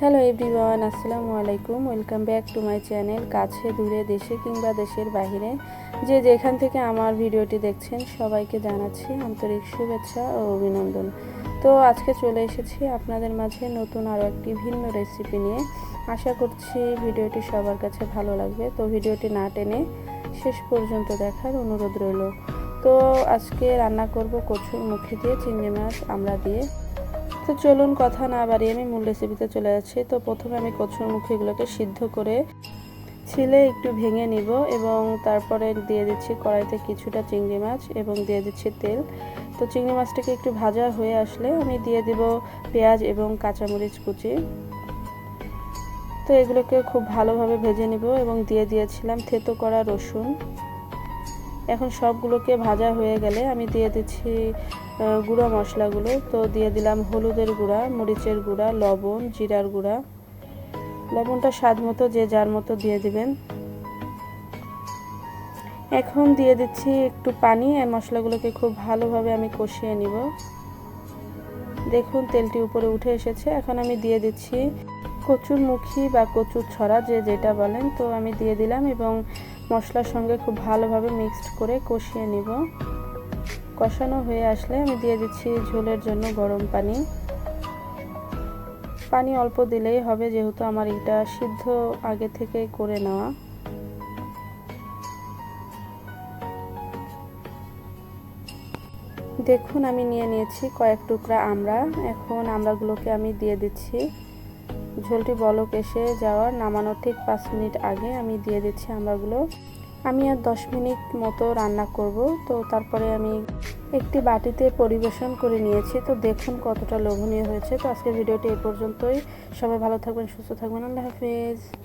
Hello everyone, আসসালামু আলাইকুম। Welcome back to my channel, কাছে, দূরে, দেশে কিংবা দেশের বাইরে যে যেখান থেকে আমার ভিডিওটি দেখছেন, সবাইকে জানাচ্ছি আন্তরিক শুভেচ্ছা ও অভিনন্দন। তো আজকে চলে এসেছি আপনাদের মাঝে নতুন আরও একটি ভিন্ন রেসিপি নিয়ে। আশা করছি ভিডিওটি সবার কাছে ভালো লাগবে। তো ভিডিওটি না টেনে শেষ পর্যন্ত দেখার অনুরোধ রইল। তো আজকে রান্না করব কচুর মুখি দিয়ে চিংড়ি মাছ, আমরা দিয়ে তো চলুন কথা না বাড়িয়ে আমি মূল রেসিপিতে চলে যাচ্ছি। তো প্রথমে আমি কচুর মুখিগুলোকে সিদ্ধ করে ছিলে একটু ভেঙে নিব এবং তারপরে দিয়ে দিচ্ছি কড়াইতে কিছুটা চিংড়ি মাছ এবং দিয়ে দিচ্ছি তেল। তো চিংড়ি মাছটাকে একটু ভাজা হয়ে আসলে আমি দিয়ে দিব পেঁয়াজ এবং কাঁচামরিচ কুচি। তো এগুলোকে খুব ভালোভাবে ভেজে নিব এবং দিয়ে দিয়েছিলাম থেতো করা রসুন। এখন সবগুলোকে ভাজা হয়ে গেলে আমি দিয়ে দিচ্ছি গুঁড়ো মশলাগুলো। তো দিয়ে দিলাম হলুদের গুঁড়া, মরিচের গুঁড়া, লবণ, জিরার গুঁড়া। লবণটা স্বাদ মতো যে যার মতো দিয়ে দিবেন। এখন দিয়ে দিচ্ছি একটু পানি আর মশলাগুলোকে খুব ভালোভাবে আমি কষিয়ে নিব। দেখুন তেলটি উপরে উঠে এসেছে। এখন আমি দিয়ে দিচ্ছি কচুর মুখী বা কচুর ছড়া, যে যেটা বলেন। তো আমি দিয়ে দিলাম এবং মশলার সঙ্গে খুব ভালোভাবে মিক্সড করে কষিয়ে নিব। কষানো হয়ে আসলে আমি দিয়ে দিচ্ছি ঝোলের জন্য গরম পানি। পানি অল্প দিলেই হবে যেহেতু আমার এটা সিদ্ধ আগে থেকে করে নেওয়া। দেখুন আমি নিয়ে নিয়েছি কয়েক টুকরা আমরা এখন আমড়াগুলোকে আমি দিয়ে দিচ্ছি। ঝোলটি বলক এসে যাওয়ার নামানোর ঠিক পাঁচ মিনিট আগে আমি দিয়ে দিচ্ছি আমড়াগুলো আমি আর দশ মিনিট মতো রান্না করব। তো তারপরে আমি একটি বাটিতে পরিবেশন করে নিয়েছি। তো দেখুন কতটা লোভনীয় হয়েছে। তো আজকের ভিডিওটি এ পর্যন্তই। সবাই ভালো থাকবেন, সুস্থ থাকবেন। আল্লাহ হাফিজ।